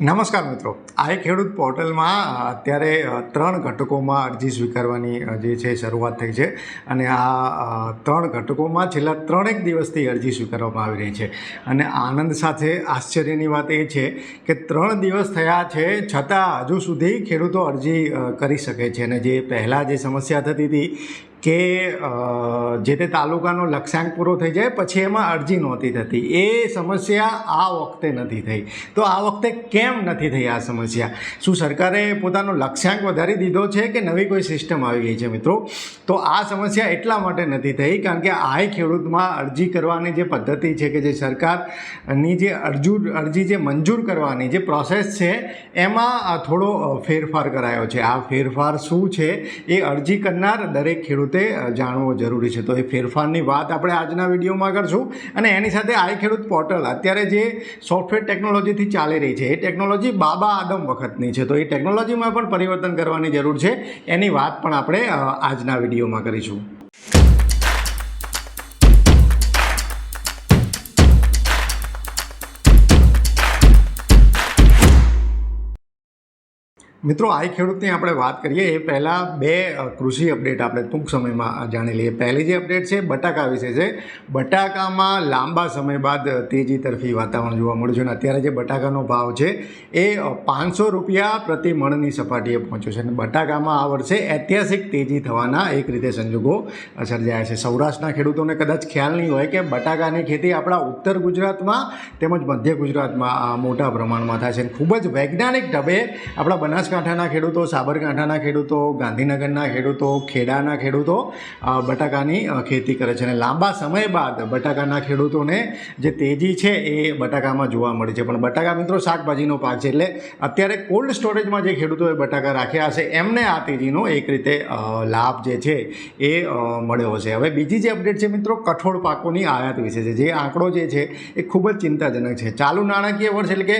નમસ્કાર મિત્રો. આ ખેડૂત પોર્ટલમાં અત્યારે ત્રણ ઘટકોમાં અરજી સ્વીકારવાની જે છે, શરૂઆત થઈ છે. અને આ ત્રણ ઘટકોમાં છેલ્લા ત્રણેક દિવસથી અરજી સ્વીકારવામાં આવી રહી છે. અને આનંદ સાથે આશ્ચર્યની વાત એ છે કે ત્રણ દિવસ થયા છે, છતાં હજુ સુધી ખેડૂતો અરજી કરી શકે છે. અને જે પહેલાં જે સમસ્યા થતી હતી કે જે તે તાલુકાનો લક્ષ્યાંક પૂરો થઈ જાય, પછી એમાં અરજી નહોતી થતી. એ સમસ્યા આ વખતે નથી થઈ. તો આ વખતે કેમ નથી થઈ આ સમસ્યા? શું સરકારે પોતાનો લક્ષ્યાંક વધારી દીધો છે કે નવી કોઈ સિસ્ટમ આવી ગઈ છે મિત્રો? તો આ સમસ્યા એટલા માટે નથી થઈ, કારણ કે આ ખેડૂતમાં અરજી કરવાની જે પદ્ધતિ છે કે જે સરકારની જે અરજુ અરજી જે મંજૂર કરવાની જે પ્રોસેસ છે, એમાં થોડો ફેરફાર કરાયો છે. આ ફેરફાર શું છે? એ અરજી કરનાર દરેક ખેડૂતે અ, જાણવો જરૂરી છે. તો એ ફેરફારની વાત આપણે આજના વિડીયોમાં કરશું. અને એની સાથે આઈ ખેડૂત પોર્ટલ. અત્યારે જે સોફ્ટવેર ટેકનોલોજીથી ચાલી રહી છે એ ટેકનોલોજી બાબા આદમ વખતની છે. તો એ ટેકનોલોજીમાં પણ પરિવર્તન કરવાની જરૂર છે. એની વાત પણ આપણે આજના વિડીયોમાં કરીશું. મિત્રો, આ ખેડૂતની આપણે વાત કરીએ, એ પહેલાં બે કૃષિ અપડેટ આપણે ટૂંક સમયમાં જાણી લઈએ. પહેલી જે અપડેટ છે, બટાકા વિશે છે. બટાકામાં લાંબા સમય બાદ તેજી તરફી વાતાવરણ જોવા મળ્યું છે અને અત્યારે જે બટાકાનો ભાવ છે, એ પાંચસો રૂપિયા પ્રતિ મણની સપાટીએ પહોંચ્યો છે. અને બટાકામાં આ વર્ષે ઐતિહાસિક તેજી થવાના એક રીતે સંજોગો સર્જાયા છે. સૌરાષ્ટ્રના ખેડૂતોને કદાચ ખ્યાલ નહીં હોય કે બટાકાની ખેતી આપણા ઉત્તર ગુજરાતમાં તેમજ મધ્ય ગુજરાતમાં મોટા પ્રમાણમાં થાય છે. ખૂબ જ વૈજ્ઞાનિક ઢબે આપણા બનાસકાંઠાના ખેડૂતો, સાબરકાંઠાના ખેડૂતો, ગાંધીનગરના ખેડૂતો, ખેડાના ખેડૂતો બટાકાની ખેતી કરે છે. અને લાંબા સમય બાદ બટાકાના ખેડૂતોને જે તેજી છે એ બટાકામાં જોવા મળી છે. પણ બટાકા મિત્રો શાકભાજીનો પાક છે એટલે અત્યારે કોલ્ડ સ્ટોરેજમાં જે ખેડૂતોએ બટાકા રાખ્યા હશે, એમને આ તેજીનો એક રીતે લાભ જે છે એ મળ્યો હશે. હવે બીજી જે અપડેટ છે મિત્રો, કઠોળ પાકોની આયાત વિશે છે. જે આંકડો જે છે એ ખૂબ જ ચિંતાજનક છે. ચાલુ નાણાકીય વર્ષ એટલે કે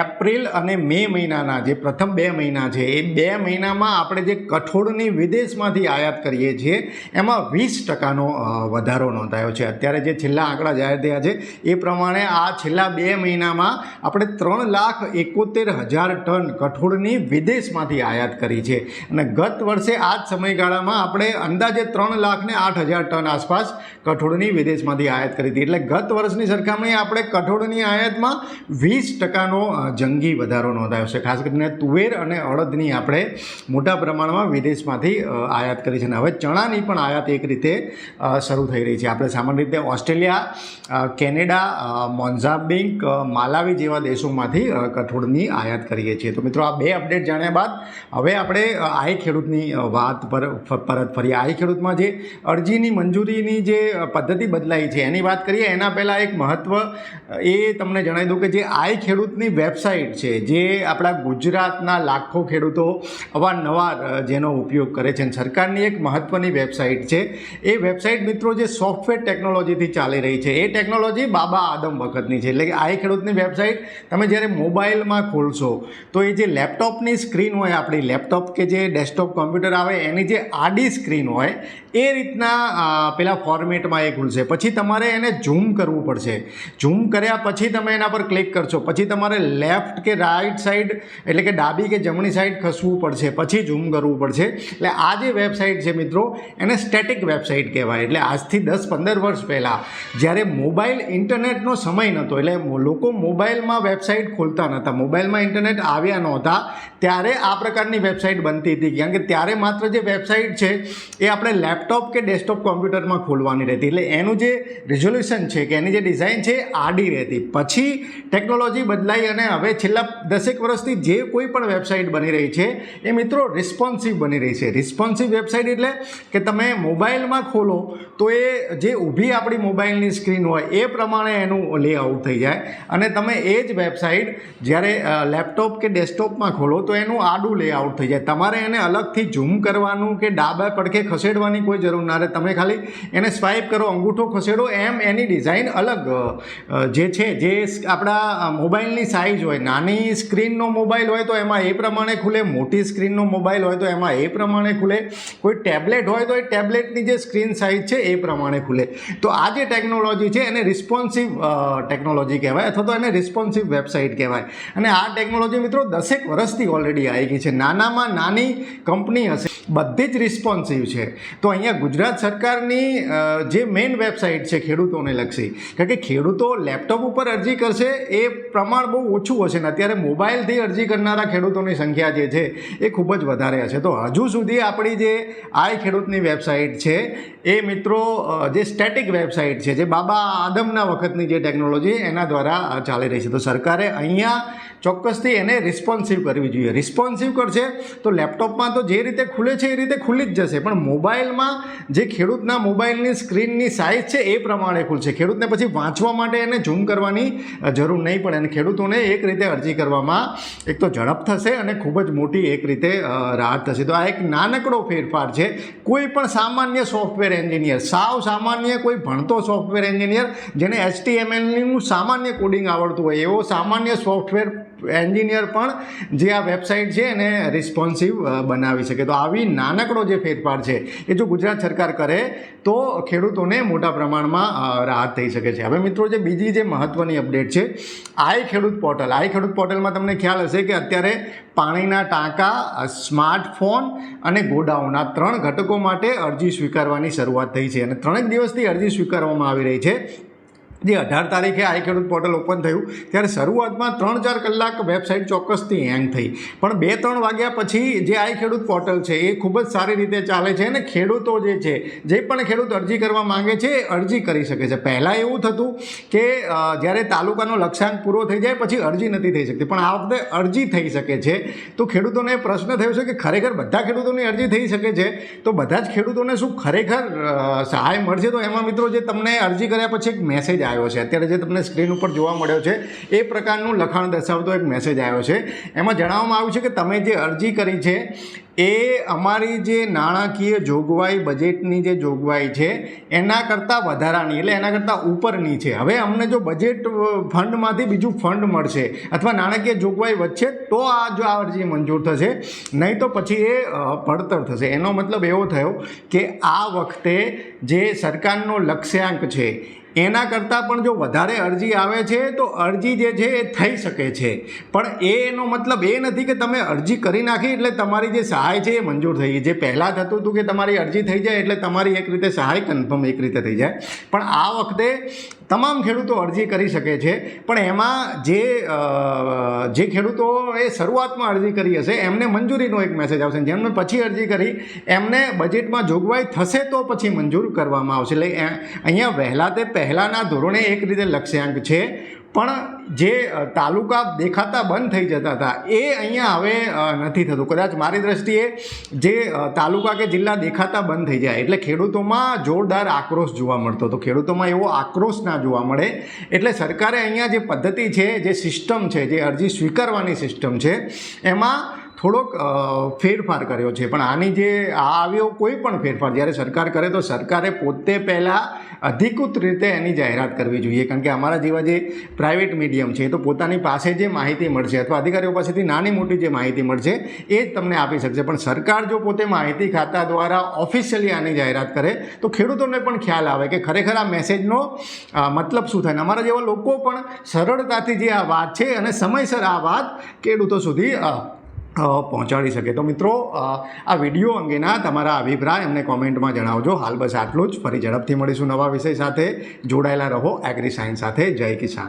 એપ્રિલ અને મે મહિનાના જે પ્રથમ બે મહિના છે. એ બે મહિનામાં આપણે જે કઠોળની વિદેશમાંથી આયાત કરીએ છીએ, એમાં વીસ ટકાનો વધારો નોંધાયો છે. અત્યારે જે છેલ્લા આંકડા જાહેર થયા છે, એ પ્રમાણે આ છેલ્લા બે મહિનામાં આપણે ત્રણ લાખ એકોતેર હજાર ટન કઠોળની વિદેશમાંથી આયાત કરી છે. અને ગત વર્ષે આ જ સમયગાળામાં આપણે અંદાજે ત્રણ લાખ ને આઠ હજાર ટન આસપાસ કઠોળની વિદેશમાંથી આયાત કરી હતી. એટલે ગત વર્ષની સરખામણીએ આપણે કઠોળની આયાતમાં વીસ ટકાનો જંગી વધારો નોંધાયો છે. ખાસ કરીને તુવેર અને અડદની આપણે મોટા પ્રમાણમાં વિદેશમાંથી આયાત કરી છે. અને હવે ચણાની પણ આયાત એક રીતે શરૂ થઈ રહી છે. આપણે સામાન્ય રીતે ઓસ્ટ્રેલિયા કેનેડા મોન્ઝાબિંક માલાવી જેવા દેશોમાંથી કઠોળની આયાત કરીએ છીએ. તો મિત્રો આ બે અપડેટ જાણ્યા બાદ, હવે આપણે આઈ ખેડૂતની વાત પર પરત ફરીએ. આઈ ખેડૂતમાં જે અરજીની મંજૂરીની જે પદ્ધતિ બદલાઈ છે, એની વાત કરીએ. એના પહેલાં એક મહત્ત્વ એ તમને જણાવી દઉં કે જે આઈ ખેડૂતની વેબસાઇટ છે, જે આપણા ગુજરાતના લાખો ખેડૂતો અવારનવાર જેનો ઉપયોગ કરે છે. અને સરકારની એક મહત્ત્વની વેબસાઇટ છે. એ વેબસાઇટ મિત્રો જે સોફ્ટવેર ટેકનોલોજીથી ચાલી રહી છે. એ ટેકનોલોજી બાબા આદમ વખતની છે. એટલે કે આ ખેડૂતની વેબસાઇટ તમે જ્યારે મોબાઈલમાં ખોલશો, તો એ જે લેપટોપની સ્ક્રીન હોય, આપણી લેપટોપ કે જે ડેસ્કટોપ કોમ્પ્યુટર આવે, એની જે આડી સ્ક્રીન હોય એ રીતના પેલા ફોર્મેટમાં એ ખુલશે પછી તમારે એને ઝૂમ કરવું પડશે. ઝૂમ કર્યા પછી તમે એના પર ક્લિક કરશો. પછી તમારે લેફ્ટ કે રાઈટ સાઈડ એટલે કે ડાબી કે જમણી સાઈડ ખસવું પડશે. પછી ઝૂમ કરવું પડશે. એટલે આ જે વેબસાઇટ છે મિત્રો, એને સ્ટેટિક વેબસાઇટ કહેવાય. એટલે આજથી દસ પંદર વર્ષ પહેલાં, જ્યારે મોબાઈલ ઇન્ટરનેટનો સમય નહોતો, એટલે લોકો મોબાઈલમાં વેબસાઇટ ખોલતા નહોતા. મોબાઈલમાં ઇન્ટરનેટ આવ્યા નહોતા, ત્યારે આ પ્રકારની વેબસાઇટ બનતી હતી. કારણ કે ત્યારે માત્ર જે વેબસાઇટ છે, એ આપણે લેપટોપ કે ડેસ્કટોપ કોમ્પ્યુટરમાં ખોલવાની રહેતી. એટલે એનું જે રિઝોલ્યુશન છે કે એની જે ડિઝાઇન છે આડી રહેતી. પછી ટેકનોલોજી બદલાઈ અને હવે છેલ્લા દસેક વર્ષથી જે કોઈ પણ વેબસાઇટ બની રહી છે, એ મિત્રો રિસ્પોન્સિવ બની રહી છે. રિસ્પોન્સિવ વેબસાઇટ એટલે કે તમે મોબાઈલમાં ખોલો તો એ જે ઊભી આપણી મોબાઈલની સ્ક્રીન હોય, એ પ્રમાણે એનું લેઆઉટ થઈ જાય. અને તમે એ જ વેબસાઇટ જ્યારે લેપટોપ કે ડેસ્કટોપમાં ખોલો તો એનું આડું લેઆઉટ થઈ જાય. તમારે એને અલગથી ઝૂમ કરવાનું કે ડાબા પડખે ખસેડવાની કોઈ જરૂર. ના રહે તમે ખાલી એને સ્વાઇપ કરો, અંગૂઠો ખસેડો, એમ એની ડિઝાઇન અલગ. જે છે, જે આપણા મોબાઈલની સાઇઝ હોય, નાની સ્ક્રીનનો મોબાઈલ હોય તો એમાં એ પ્રમાણે ખુલે, મોટી સ્ક્રીનનો મોબાઈલ હોય તો એમાં એ પ્રમાણે ખુલે, કોઈ ટેબ્લેટ હોય તો એ ટેબ્લેટની જે સ્ક્રીન સાઇઝ છે એ પ્રમાણે ખુલે. તો આ જે ટેકનોલોજી છે એને રિસ્પોન્સિવ ટેકનોલોજી કહેવાય અથવા તો એને રિસ્પોન્સિવ વેબસાઇટ કહેવાય. અને આ ટેકનોલોજી મિત્રો દસેક વર્ષથી ઓલરેડી આવી ગઈ છે. નાનામાં નાની કંપની હશે. બધી જ રિસ્પોન્સિવ છે. તો અહીંયા ગુજરાત સરકારની જે મેઇન વેબસાઇટ છે ખેડૂતોને લક્ષી કારણ કે ખેડૂતો લેપટોપ ઉપર અરજી કરશે એ પ્રમાણ બહુ ઓછું હશે ને અત્યારે મોબાઈલથી અરજી કરનારા ખેડૂતોની સંખ્યા જે છે એ ખૂબ જ વધારે હશે. તો હજુ સુધી આપણી જે આઈ ખેડૂતની વેબસાઇટ છે, એ મિત્રો જે સ્ટેટિક વેબસાઇટ છે, જે બાબા આદમના વખતની જે ટેકનોલોજી એના દ્વારા ચાલી રહી છે. તો સરકારે અહીંયા ચોક્કસથી એને રિસ્પોન્સિવ કરવી જોઈએ. રિસ્પોન્સિવ કરશે તો લેપટોપમાં તો જે રીતે ખુલે છે એ રીતે ખુલી જ જશે. પણ મોબાઈલમાં જે ખેડૂતના મોબાઈલની સ્ક્રીનની સાઇઝ છે એ પ્રમાણે ખુલશે. ખેડૂતને પછી વાંચવા માટે એને ઝૂમ કરવાની જરૂર નહીં પડે. અને ખેડૂતોને એક રીતે અરજી કરવામાં એક તો ઝડપ થશે અને ખૂબ જ મોટી એક રીતે રાહત થશે. તો આ એક નાનકડો ફેરફાર છે. કોઈ પણ સામાન્ય સોફ્ટવેર એન્જિનિયર સાવ સામાન્ય કોઈ ભણતો સોફ્ટવેર એન્જિનિયર જેને એચટીએમએલનું સામાન્ય કોડિંગ આવડતું હોય, એવો સામાન્ય સોફ્ટવેર એન્જિનિયર પણ જે આ વેબસાઇટ છે એને રિસ્પોન્સિવ બનાવી શકે. તો આવી નાનકડો જે ફેરફાર છે, એ જો ગુજરાત સરકાર કરે, તો ખેડૂતોને મોટા પ્રમાણમાં રાહત થઈ શકે છે. હવે મિત્રો, જે બીજી જે મહત્ત્વની અપડેટ છે, આઈ ખેડૂત પોર્ટલ. આઈ ખેડૂત પોર્ટલમાં તમને ખ્યાલ હશે કે અત્યારે પાણીના ટાંકા સ્માર્ટફોન અને ગોડાઉન આ ત્રણ ઘટકો માટે અરજી સ્વીકારવાની શરૂઆત થઈ છે. અને ત્રણેક દિવસથી અરજી સ્વીકારવામાં આવી રહી છે. જે અઢાર તારીખે આઈ ખેડૂત પોર્ટલ ઓપન થયું, ત્યારે શરૂઆતમાં ત્રણ ચાર કલાક વેબસાઇટ ચોક્કસથી હેંગ થઈ. પણ બે ત્રણ વાગ્યા પછી જે આઈ ખેડૂત પોર્ટલ છે, એ ખૂબ જ સારી રીતે ચાલે છે અને ખેડૂતો જે છે, જે પણ ખેડૂત અરજી કરવા માંગે છે, એ અરજી કરી શકે છે. પહેલાં એવું થતું કે જ્યારે તાલુકાનો લક્ષ્યાંક પૂરો થઈ જાય, પછી અરજી નથી થઈ શકતી. પણ આ વખતે અરજી થઈ શકે છે. તો ખેડૂતોને પ્રશ્ન થયો છે કે ખરેખર બધા ખેડૂતોની અરજી થઈ શકે છે? તો બધા જ ખેડૂતોને શું ખરેખર સહાય મળશે? તો એમાં મિત્રો જે તમને અરજી કર્યા પછી એક મેસેજ આવ્યો છે. અત્યારે જે તમને સ્ક્રીન ઉપર જોવા મળ્યો છે, એ પ્રકારનું લખાણ દર્શાવતો એક મેસેજ આવ્યો છે. એમાં જણાવવામાં આવ્યું છે કે તમે જે અરજી કરી છે, એ અમારી જે નાણાકીય જોગવાઈ બજેટની જે જોગવાઈ છે, એના કરતાં વધારાની, એટલે એના કરતાં ઉપરની છે. હવે અમને જો બજેટ ફંડમાંથી બીજું ફંડ મળશે અથવા નાણાકીય જોગવાઈ વચ્ચે તો આ જો આ અરજી મંજૂર થશે. નહીં તો પછી એ પડતર થશે. એનો મતલબ એવો થયો કે આ વખતે જે સરકારનો લક્ષ્યાંક છે એના કરતાં પણ જો વધારે અરજી આવે છે, તો અરજી જે છે એ થઈ શકે છે. પણ એનો મતલબ એ નથી કે તમે અરજી કરી નાખી એટલે તમારી જે સહાય છે એ મંજૂર થઈ ગઈ. જે પહેલાં થતું હતું કે તમારી અરજી થઈ જાય એટલે તમારી એક રીતે સહાય કન્ફર્મ એક રીતે થઈ જાય. પણ આ વખતે તમામ ખેડૂતો અરજી કરી શકે છે. પણ એમાં જે જે ખેડૂતો એ શરૂઆતમાં અરજી કરી હશે, એમને મંજૂરીનો એક મેસેજ આવશે. જેમને પછી અરજી કરી, એમને બજેટમાં જોગવાઈ થશે તો પછી મંજૂર કરવામાં આવશે. એટલે અહીંયા વહેલા તે પહેલાંના ધોરણે એક રીતે લક્ષ્યાંક છે. પણ જે તાલુકા દેખાતા બંધ થઈ જતા હતા, એ અહીંયા હવે નથી થતું. કદાચ મારી દ્રષ્ટિએ જે તાલુકા કે જિલ્લા દેખાતા બંધ થઈ જાય, એટલે ખેડૂતોમાં જોરદાર આક્રોશ જોવા મળતો હતો. ખેડૂતોમાં એવો આક્રોશ ના જોવા મળે. એટલે સરકારે અહીંયા જે પદ્ધતિ છે, જે સિસ્ટમ છે, જે અરજી સ્વીકારવાની સિસ્ટમ છે, એમાં થોડોક ફેરફાર કર્યો છે. પણ આની જે આ આવ્યો કોઈ પણ ફેરફાર, જ્યારે સરકાર કરે તો સરકારે પોતે પહેલાં અધિકૃત રીતે એની જાહેરાત કરવી જોઈએ. કારણ કે અમારા જેવા જે પ્રાઇવેટ મીડિયમ છે એ તો પોતાની પાસે જે માહિતી મળશે અથવા અધિકારીઓ પાસેથી નાની મોટી જે માહિતી મળશે એ જ તમને આપી શકશે. પણ સરકાર જો પોતે માહિતી ખાતા દ્વારા ઓફિશિયલી આની જાહેરાત કરે, તો ખેડૂતોને પણ ખ્યાલ આવે કે ખરેખર આ મેસેજનો મતલબ શું થાય? અમારા જેવા લોકો પણ સરળતાથી જે આ વાત છે, અને સમયસર આ વાત ખેડૂતો સુધી પહોંચાડી શકે. તો મિત્રો આ વીડિયો અંગેના તમારા અભિપ્રાય અમને કોમેન્ટમાં જણાવજો. હાલ બસ આટલું જ. ફરી ઝડપથી મળીશું નવા વિષય સાથે. જોડાયેલા રહો એગ્રી સાયન્સ સાથે. જય કિસાન.